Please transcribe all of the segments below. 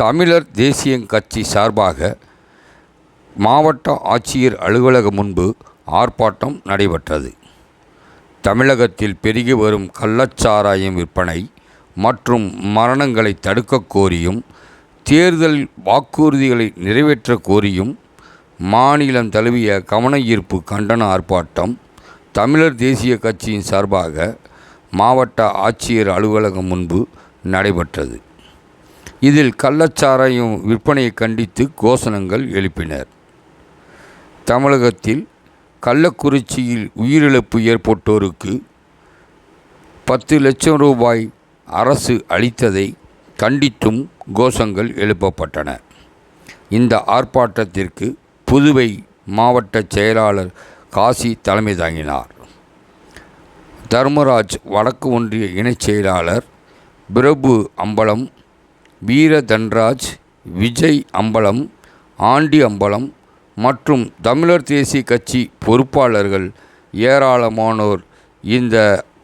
தமிழர் தேசியங் கட்சி சார்பாக மாவட்ட ஆட்சியர் அலுவலகம் முன்பு ஆர்ப்பாட்டம் நடைபெற்றது. தமிழகத்தில் பெருகி வரும் கள்ளச்சாராயம் விற்பனை மற்றும் மரணங்களை தடுக்க கோரியும் தேர்தல் வாக்குறுதிகளை நிறைவேற்ற கோரியும் மாநிலம் தழுவிய கவன ஈர்ப்பு கண்டன ஆர்ப்பாட்டம் தமிழர் தேசிய கட்சியின் சார்பாக மாவட்ட ஆட்சியர் அலுவலகம் முன்பு நடைபெற்றது. இதில் கள்ளச்சாராயம் விற்பனையை கண்டித்து கோஷணங்கள் எழுப்பினர். தமிழகத்தில் கள்ளக்குறிச்சியில் உயிரிழப்பு ஏற்பட்டோருக்கு பத்து லட்சம் ரூபாய் அரசு அளித்ததை கண்டித்தும் கோஷங்கள் எழுப்பப்பட்டன. இந்த ஆர்ப்பாட்டத்திற்கு புதுவை மாவட்ட செயலாளர் காசி தலைமை தாங்கினார். தர்மராஜ் வடக்கு ஒன்றிய இணைச் செயலாளர் பிரபு அம்பலம் வீர தன்ராஜ் விஜய் அம்பலம் ஆண்டி அம்பலம் மற்றும் தமிழர் தேசிய கட்சி பொறுப்பாளர்கள் ஏராளமானோர் இந்த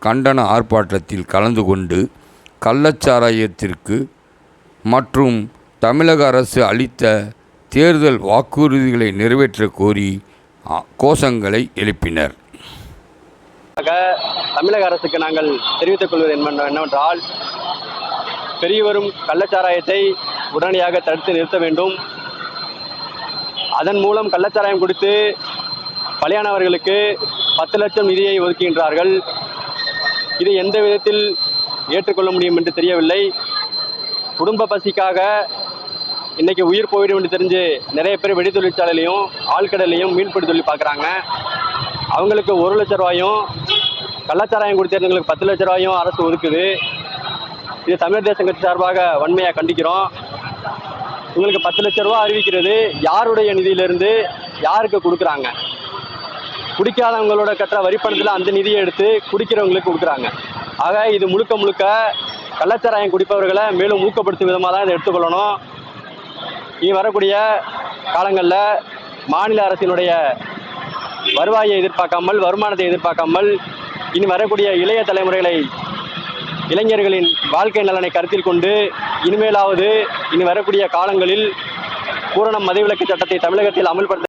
கண்டன ஆர்ப்பாட்டத்தில் கலந்து கொண்டு கள்ளச்சாராயத்திற்கு மற்றும் தமிழக அரசு அளித்த தேர்தல் வாக்குறுதிகளை நிறைவேற்ற கோரி கோஷங்களை எழுப்பினர். தமிழக அரசுக்கு நாங்கள் தெரிவித்துக் கொள்வது என்னவென்றால் பெரியவரும் கள்ளச்சாராயத்தை உடனடியாக தடுத்து நிறுத்த வேண்டும். அதன் மூலம் கள்ளச்சாராயம் கொடுத்து பலியானவர்களுக்கு பத்து லட்சம் நிதியை ஒதுக்குகின்றார்கள். இது எந்த விதத்தில் ஏற்றுக்கொள்ள முடியும் என்று தெரியவில்லை. குடும்ப பசிக்காக இன்றைக்கி உயிர் போயிடும் என்று தெரிஞ்சு நிறைய பேர் வெடி தொழிற்சாலையிலையும் ஆழ்கடலையும் மீன்பிடி தொழில் பார்க்குறாங்க. அவங்களுக்கு ஒரு லட்ச ரூபாயும் கள்ளச்சாராயம் கொடுத்தவங்களுக்கு பத்து லட்ச ரூபாயும் அரசு ஒதுக்குது. இது தமிழர் தேசம் கட்சி சார்பாக வன்மையாக கண்டிக்கிறோம். உங்களுக்கு பத்து லட்ச ரூபா அறிவிக்கிறது. யாருடைய நிதியிலிருந்து யாருக்கு கொடுக்குறாங்க? குடிக்காதவங்களோட கட்டுற வரிப்பணத்தில் அந்த நிதியை எடுத்து குடிக்கிறவங்களுக்கு கொடுக்குறாங்க. ஆக இது முழுக்க முழுக்க கள்ளச்சாராயம் குடிப்பவர்களை மேலும் ஊக்கப்படுத்தும் விதமாக தான் இதை எடுத்துக்கொள்ளணும். இனி வரக்கூடிய காலங்களில் மாநில அரசினுடைய வருவாயை எதிர்பார்க்காமல் வருமானத்தை எதிர்பார்க்காமல் இனி வரக்கூடிய இளைய தலைமுறைகளை இளைஞர்களின் வாழ்க்கை நலனை கருத்தில் கொண்டு இனிமேலாவது இனி வரக்கூடிய காலங்களில் பூரண மதுவிலக்கு சட்டத்தை தமிழகத்தில் அமல்படுத்த